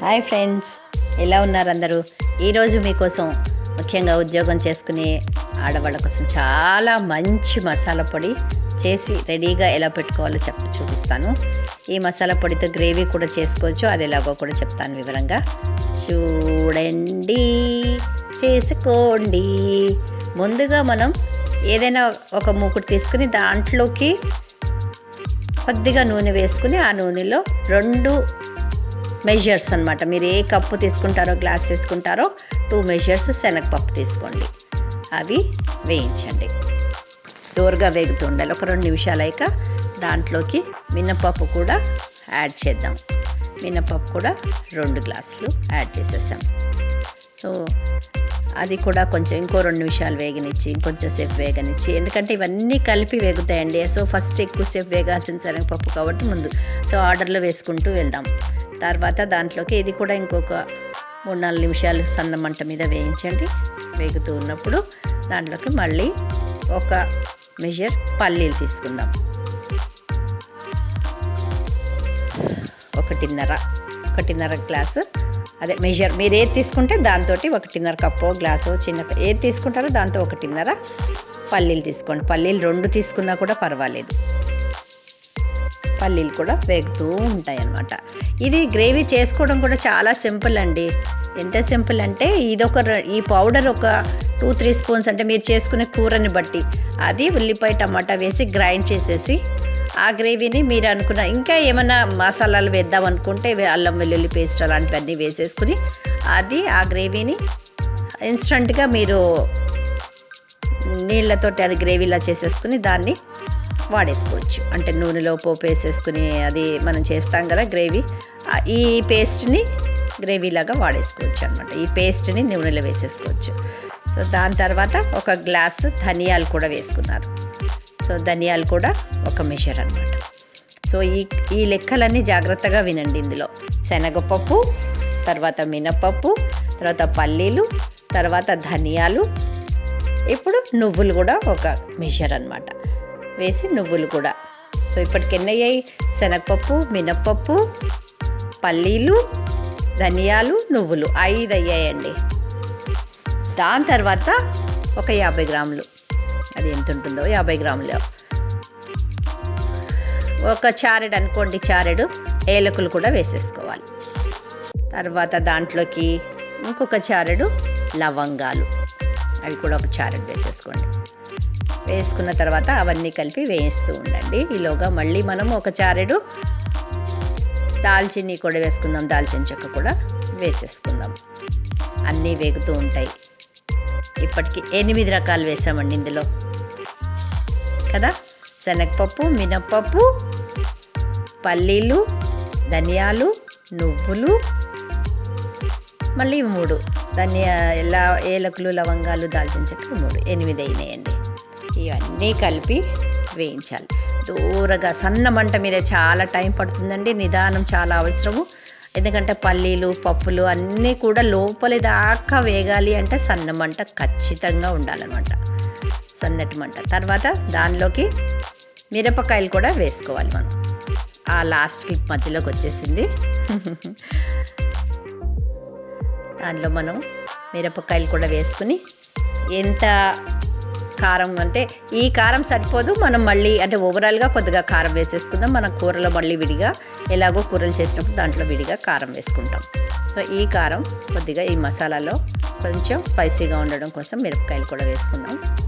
Hi friends ఎలా ఉన్నారు అందరూ? ఈరోజు మీకోసం ముఖ్యంగా ఉద్యోగం చేసుకునే ఆడవాళ్ళ కోసం చాలా మంచి మసాలా పొడి చేసి రెడీగా ఎలా పెట్టుకోవాలో చెప్ చూపిస్తాను. ఈ మసాలా పొడితో గ్రేవీ కూడా చేసుకోవచ్చు అది ఎలాగో కూడా చెప్తాను వివరంగా. చూడండి చేసుకోండి. ముందుగా మనం ఏదైనా ఒక మూకుడు తీసుకుని దాంట్లోకి కొద్దిగా నూనె వేసుకుని ఆ నూనెలో రెండు మెజర్స్ అన్నమాట. మీరు ఏ కప్పు తీసుకుంటారో గ్లాస్ తీసుకుంటారో టూ మెజర్స్ శనగపప్పు తీసుకోండి. అవి వేయించండి. దూరగా వేగుతూ ఉండాలి. ఒక రెండు నిమిషాలు అయ్యాక దాంట్లోకి మినపప్పు కూడా యాడ్ చేద్దాం. మినపప్పు కూడా రెండు గ్లాసులు యాడ్ చేసేసాం. సో అది కూడా కొంచెం ఇంకో రెండు నిమిషాలు వేగనిచ్చి ఇంకొంచెం సేపు వేగనిచ్చి ఎందుకంటే ఇవన్నీ కలిపి వేగుతాయండి. సో ఫస్ట్ ఎక్కువసేపు వేగాల్సిన శనగపప్పు కాబట్టి ముందు. సో ఆర్డర్లో వేసుకుంటూ వెళ్దాం. తర్వాత దాంట్లోకి ఇది కూడా ఇంకొక మూడు నాలుగు నిమిషాలు సన్న మంట మీద వేయించండి. వేగుతూ ఉన్నప్పుడు దాంట్లోకి మళ్ళీ ఒక మెజర్ పల్లీలు తీసుకుందాం. ఒకటిన్నర ఒకటిన్నర గ్లాసు. అదే మెజర్ మీరు ఏది తీసుకుంటే దాంతో ఒకటిన్నర కప్పు గ్లాసు చిన్న ఏది తీసుకుంటారో దాంతో ఒకటిన్నర పల్లీలు తీసుకోండి. పల్లీలు రెండు తీసుకున్నా కూడా పర్వాలేదు. పల్లీలు కూడా వేగుతూ ఉంటాయి అన్నమాట ఇది గ్రేవీ చేసుకోవడం కూడా చాలా సింపుల్ అండి. ఎంత సింపుల్ అంటే ఇదొక ఈ పౌడర్ ఒక టూ త్రీ స్పూన్స్ అంటే మీరు చేసుకునే కూరని బట్టి అది ఉల్లిపాయ టమాటా వేసి గ్రైండ్ చేసేసి ఆ గ్రేవీని మీరు అనుకున్న ఇంకా ఏమైనా మసాలాలు వేద్దాం అనుకుంటే అల్లం వెల్లుల్లి పేస్ట్ అలాంటివన్నీ వేసేసుకుని అది ఆ గ్రేవీని ఇన్స్టంట్గా మీరు నీళ్ళతోటి అది గ్రేవీలా చేసేసుకుని దాన్ని వాడేసుకోవచ్చు. అంటే నూనెలో పోపు వేసేసుకుని అది మనం చేస్తాం కదా గ్రేవీ ఈ పేస్ట్ని గ్రేవీలాగా వాడేసుకోవచ్చు అనమాట ఈ పేస్ట్ని నూనెలో వేసేసుకోవచ్చు. సో దాని తర్వాత ఒక గ్లాస్ ధనియాలు కూడా వేసుకున్నారు. సో ధనియాలు కూడా ఒక మెషర్ అనమాట సో ఈ ఈ లెక్కలన్నీ జాగ్రత్తగా వినండి ఇందులో. శనగపప్పు తర్వాత మినపప్పు తర్వాత పల్లీలు తర్వాత ధనియాలు. ఇప్పుడు నువ్వులు కూడా ఒక మెషర్ అనమాట వేసి నువ్వులు కూడా. సో ఇప్పటికి ఎన్ని అయ్యాయి శనగపప్పు మినప్పప్పు పల్లీలు ధనియాలు నువ్వులు. ఐదు అయ్యాయండి. దాని తర్వాత ఒక యాభై గ్రాములు. అది ఎంత ఉంటుందో? యాభై గ్రాములు. ఒక చారెడు అనుకోండి చారెడు. ఏలకులు కూడా వేసేసుకోవాలి. తర్వాత దాంట్లోకి ఇంకొక చారెడు లవంగాలు. అవి కూడా ఒక చారెడు వేసేసుకోండి. వేసుకున్న తర్వాత అవన్నీ కలిపి వేయిస్తూ ఉండండి. ఈలోగా మళ్ళీ మనం ఒక చారెడు దాల్చిని కూడా వేసుకుందాం. దాల్చిన చెక్క కూడా వేసేసుకుందాం. అన్నీ వేగుతూ ఉంటాయి. ఇప్పటికి ఎనిమిది రకాలు వేసామండి ఇందులో. కదా? శనగపప్పు మినప్పప్పు పల్లీలు ధనియాలు నువ్వులు మళ్ళీ మూడు. ధనియా ఎలా ఏలకులు లవంగాలు దాల్చిన చెక్క మూడు. ఎనిమిది అయినాయండి. ఇవన్నీ కలిపి వేయించాలి. దూరగా సన్న మంట మీద చాలా టైం పడుతుందండి నిదానం చాలా అవసరము. ఎందుకంటే పల్లీలు పప్పులు అన్నీ కూడా లోపలి దాకా వేగాలి అంటే సన్న మంట ఖచ్చితంగా ఉండాలన్నమాట. సన్నటి మంట. తర్వాత దానిలోకి మిరపకాయలు కూడా వేసుకోవాలి మనం. ఆ లాస్ట్ క్లిప్ మధ్యలోకి వచ్చేసింది. దానిలో మనం మిరపకాయలు కూడా వేసుకుని ఎంత కారం అంటే ఈ కారం సరిపోదు. మనం మళ్ళీ అంటే ఓవరాల్గా కొద్దిగా కారం వేసేసుకుందాం. మన కూరలో మళ్ళీ విడిగా ఎలాగో కూరలు చేసినప్పుడు దాంట్లో విడిగా కారం వేసుకుంటాం. సో ఈ కారం కొద్దిగా ఈ మసాలాలో కొంచెం స్పైసీగా ఉండడం కోసం మిరపకాయలు కూడా వేసుకుందాం.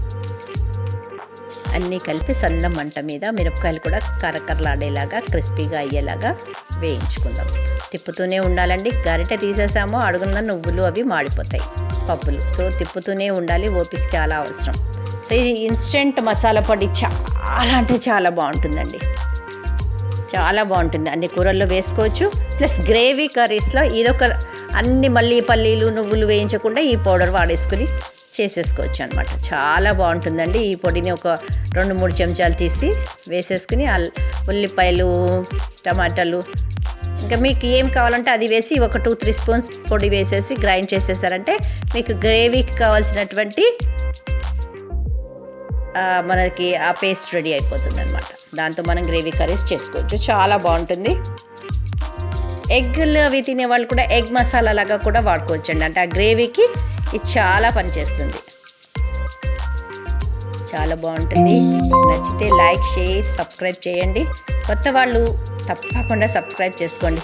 అన్నీ కలిపి సన్న మంట మీద మిరపకాయలు కూడా కరకరలాడేలాగా క్రిస్పీగా అయ్యేలాగా వేయించుకుందాం. తిప్పుతూనే ఉండాలండి. గరిటె తీసేసామో అడుగున్న నువ్వులు అవి మాడిపోతాయి. పప్పులు. సో తిప్పుతూనే ఉండాలి. ఓపిక చాలా అవసరం. సో ఇది ఇన్స్టెంట్ మసాలా పొడి చాలా అంటే చాలా బాగుంటుందండి. చాలా బాగుంటుంది. అన్ని కూరల్లో వేసుకోవచ్చు. ప్లస్ గ్రేవీ కర్రీస్లో ఇదొక అన్ని మళ్ళీ పల్లీలు నువ్వులు వేయించకుండా ఈ పౌడర్ వాడేసుకుని చేసేసుకోవచ్చు అనమాట చాలా బాగుంటుందండి. ఈ పొడిని ఒక రెండు మూడు చెంచాలు తీసి వేసేసుకుని అల్ ఉల్లిపాయలు టమాటాలు. ఇంకా మీకు ఏం కావాలంటే అది వేసి ఒక టూ త్రీ స్పూన్స్ పొడి వేసేసి గ్రైండ్ చేసేసారంటే మీకు గ్రేవీకి కావాల్సినటువంటి మనకి ఆ పేస్ట్ రెడీ అయిపోతుంది అనమాట దాంతో మనం గ్రేవీ కర్రీస్ చేసుకోవచ్చు. చాలా బాగుంటుంది. ఎగ్లు అవి తినే వాళ్ళు కూడా ఎగ్ మసాలా లాగా కూడా వాడుకోవచ్చండి. అంటే ఆ గ్రేవీకి ఇది చాలా పనిచేస్తుంది. చాలా బాగుంటుంది. నచ్చితే లైక్ షేర్ సబ్స్క్రైబ్ చేయండి. కొత్త వాళ్ళు తప్పకుండా సబ్స్క్రైబ్ చేసుకోండి.